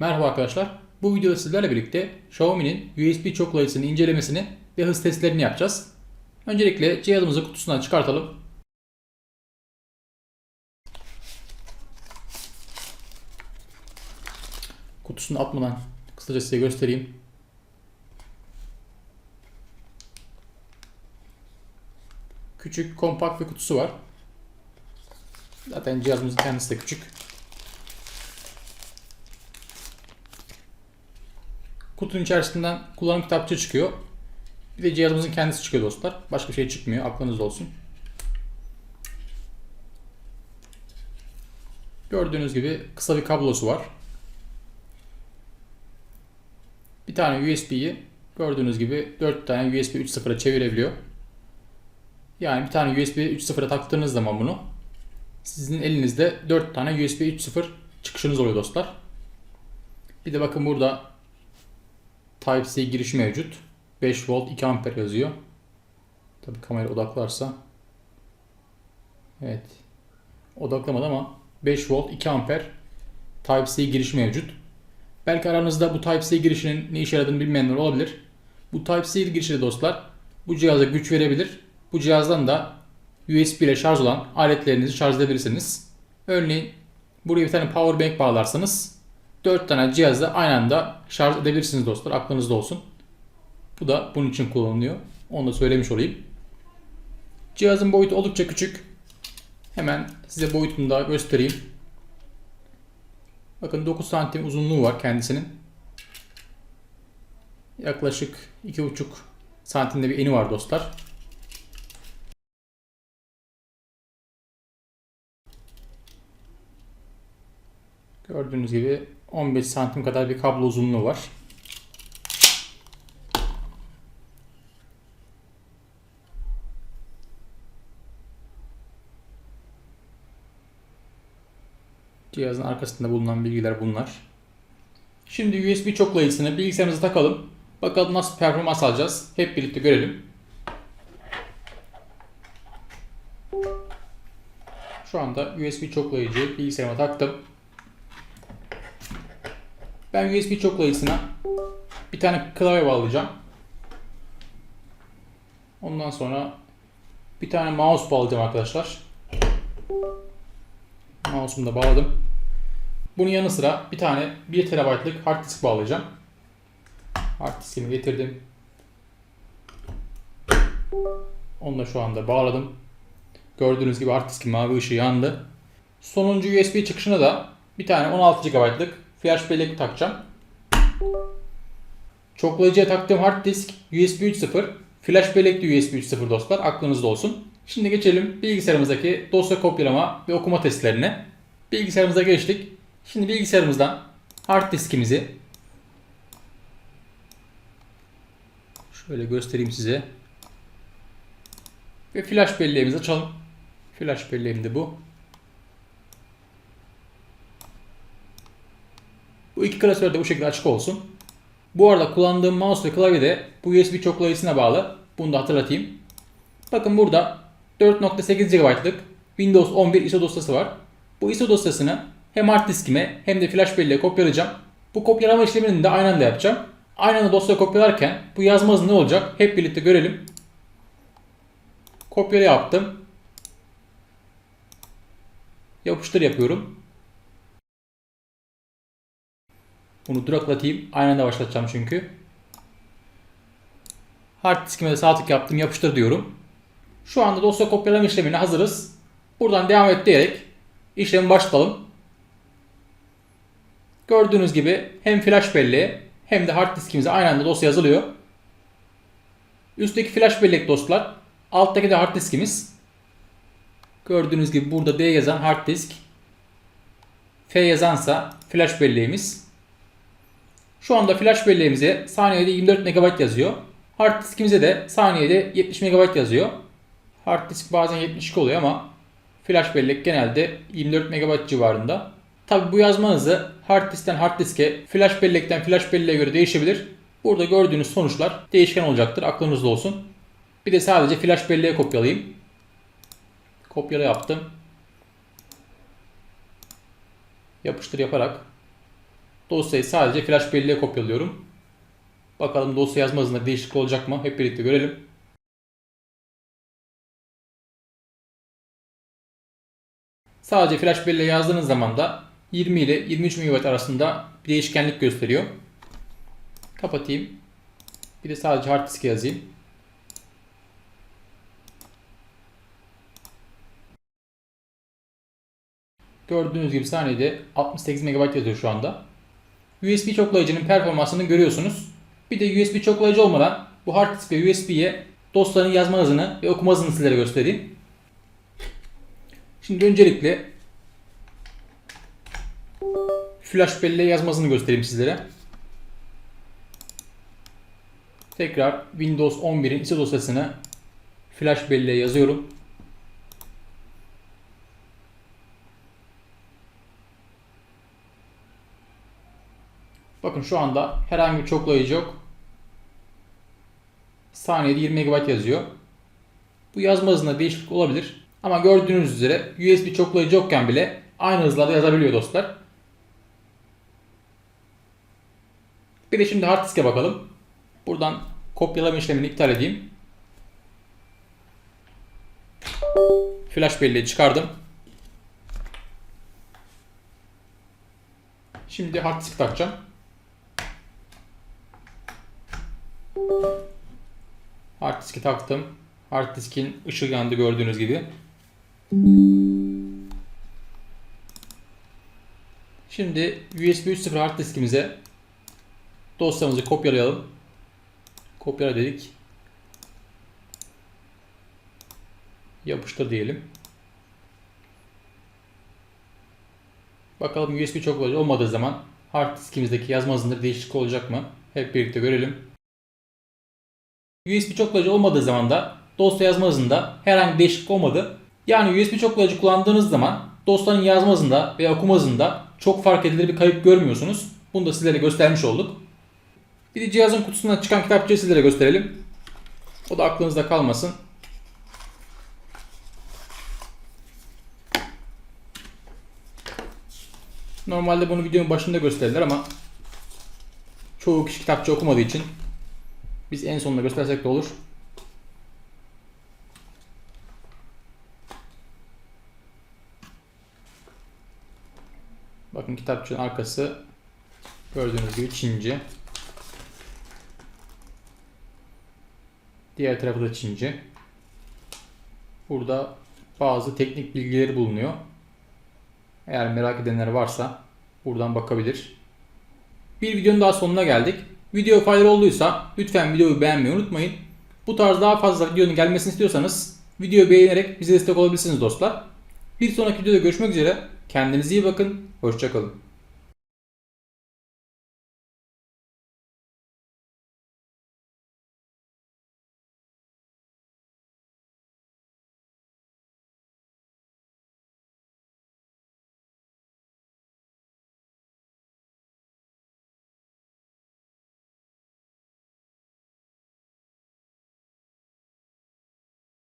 Merhaba arkadaşlar. Bu videoda sizlerle birlikte Xiaomi'nin USB çoklayıcısını incelemesini ve hız testlerini yapacağız. Öncelikle cihazımızı kutusundan çıkartalım. Kutusunu atmadan kısaca size göstereyim. Küçük, kompakt bir kutusu var. Zaten cihazımızın kendisi de küçük. Kutunun içerisinden kullanım kitapçığı çıkıyor. Bir de cihazımızın kendisi çıkıyor dostlar. Başka şey çıkmıyor. Aklınızda olsun. Gördüğünüz gibi kısa bir kablosu var. Bir tane USB'yi gördüğünüz gibi 4 tane USB 3.0'a çevirebiliyor. Yani bir tane USB 3.0'a taktığınız zaman bunu sizin elinizde 4 tane USB 3.0 çıkışınız oluyor dostlar. Bir de bakın burada Type-C girişi mevcut. 5 volt 2 amper yazıyor. Tabii kamera odaklarsa. Evet. Odaklamadı ama 5 volt 2 amper Type-C girişi mevcut. Belki aranızda bu Type-C girişinin ne işe yaradığını bilmeyenler olabilir. Bu Type-C girişi dostlar bu cihaza güç verebilir. Bu cihazdan da USB ile şarj olan aletlerinizi şarj edebilirsiniz. Örneğin buraya bir tane power bank bağlarsanız 4 tane cihazı aynı anda şarj edebilirsiniz dostlar. Aklınızda olsun. Bu da bunun için kullanılıyor. Onu da söylemiş olayım. Cihazın boyutu oldukça küçük. Hemen size boyutunu da göstereyim. Bakın 9 santim uzunluğu var kendisinin. Yaklaşık 2,5 santimde bir eni var dostlar. Gördüğünüz gibi 15 santim kadar bir kablo uzunluğu var. Cihazın arkasında bulunan bilgiler bunlar. Şimdi USB çoklayıcısını bilgisayarımıza takalım. Bakalım nasıl performans alacağız. Hep birlikte görelim. Şu anda USB çoklayıcıyı bilgisayarıma taktım. Ben USB çoklayıcısına bir tane klavye bağlayacağım. Ondan sonra bir tane mouse bağlayacağım arkadaşlar. Mouse'umu da bağladım. Bunun yanı sıra bir tane 1 TB'lık hard disk bağlayacağım. Hard diskimi getirdim. Onu da şu anda bağladım. Gördüğünüz gibi hard diskin mavi ışığı yandı. Sonuncu USB çıkışına da bir tane 16 GB'lık flash bellek takacağım. Çoklayıcıya taktığım hard disk USB 3.0, flash bellek de USB 3.0 dostlar aklınızda olsun. Şimdi geçelim bilgisayarımızdaki dosya kopyalama ve okuma testlerine. Bilgisayarımıza geçtik. Şimdi bilgisayarımızdan hard diskimizi şöyle göstereyim size. Ve flash belleğimizi açalım. Flash belleğim de bu. Bu iki klasör de bu şekilde açık olsun. Bu arada kullandığım mouse ve klavye de bu USB çoklayıcısına bağlı. Bunu da hatırlatayım. Bakın burada 4.8 GB'lık Windows 11 ISO dosyası var. Bu ISO dosyasını hem hard diskime hem de flash belleğe kopyalayacağım. Bu kopyalama işlemini de aynı anda yapacağım. Aynı anda dosya kopyalarken bu yazma hızı ne olacak? Hep birlikte görelim. Kopyala yaptım. Yapıştır yapıyorum. Bunu duraklatayım. Aynı anda başlatacağım çünkü. Hard diskime de sağ tık yaptım. Yapıştır diyorum. Şu anda dosya kopyalama işlemine hazırız. Buradan devam et diyerek işlemi başlatalım. Gördüğünüz gibi hem flash belleğe hem de hard diskimize aynı anda dosya yazılıyor. Üstteki flash bellek dostlar. Alttaki de hard diskimiz. Gördüğünüz gibi burada D yazan hard disk. F yazansa flash belleğimiz. Şu anda flash belleğimize saniyede 24 MB yazıyor. Hard diskimize de saniyede 70 MB yazıyor. Hard disk bazen 72 oluyor ama flash bellek genelde 24 MB civarında. Tabi bu yazma hızı hard diskten hard diske, flash bellekten flash belleğe göre değişebilir. Burada gördüğünüz sonuçlar değişken olacaktır. Aklınızda olsun. Bir de sadece flash belleğe kopyalayayım. Kopyala yaptım. Yapıştır yaparak Dosyayı sadece flash belleğe kopyalıyorum. Bakalım dosya yazma hızında değişiklik olacak mı? Hep birlikte görelim. Sadece flash belleğe yazdığınız zaman da 20 ile 23 MB arasında bir değişkenlik gösteriyor. Kapatayım. Bir de sadece hard diske yazayım. Gördüğünüz gibi saniyede 68 MB yazıyor şu anda. USB çoklayıcının performansını görüyorsunuz. Bir de USB çoklayıcı olmadan bu hard disk ve USB'ye dosyaların yazma hızını ve okuma hızını sizlere göstereyim. Şimdi öncelikle flash belleğe yazma hızını göstereyim sizlere. Tekrar Windows 11'in ISO dosyasını flash belleğe yazıyorum. Bakın şu anda herhangi bir çoklayıcı yok. Saniyede 20 MB yazıyor. Bu yazma hızında değişiklik olabilir. Ama gördüğünüz üzere USB çoklayıcı yokken bile aynı hızlarda yazabiliyor dostlar. Bir de şimdi hard diske bakalım. Buradan kopyalama işlemini iptal edeyim. Flash belleği çıkardım. Şimdi hard disk takacağım. Diski taktım. Hard diskin ışığı yandı gördüğünüz gibi. Şimdi USB 3.0 hard diskimize dosyamızı kopyalayalım. Kopyala dedik. Yapıştır diyelim. Bakalım USB çoklayıcı olmadığı zaman hard diskimizdeki yazma hızında değişiklik olacak mı? Hep birlikte görelim. USB çoklayıcı olmadığı zaman da dosya yazma hızında herhangi bir değişiklik olmadı. Yani USB çoklayıcı kullandığınız zaman dosyanın yazma hızında ve okuma hızında çok fark edilir bir kayıp görmüyorsunuz. Bunu da sizlere göstermiş olduk. Bir de cihazın kutusundan çıkan kitapçığı sizlere gösterelim. O da aklınızda kalmasın. Normalde bunu videonun başında gösterirler ama çoğu kişi kitapçı okumadığı için biz en sonunda göstersek de olur. Bakın kitapçığın arkası gördüğünüz gibi Çince. Diğer tarafı da Çince. Burada bazı teknik bilgileri bulunuyor. Eğer merak edenler varsa buradan bakabilir. Bir videonun daha sonuna geldik. Video faydalı olduysa lütfen videoyu beğenmeyi unutmayın. Bu tarz daha fazla videonun gelmesini istiyorsanız videoyu beğenerek bize destek olabilirsiniz dostlar. Bir sonraki videoda görüşmek üzere. Kendinize iyi bakın. Hoşçakalın.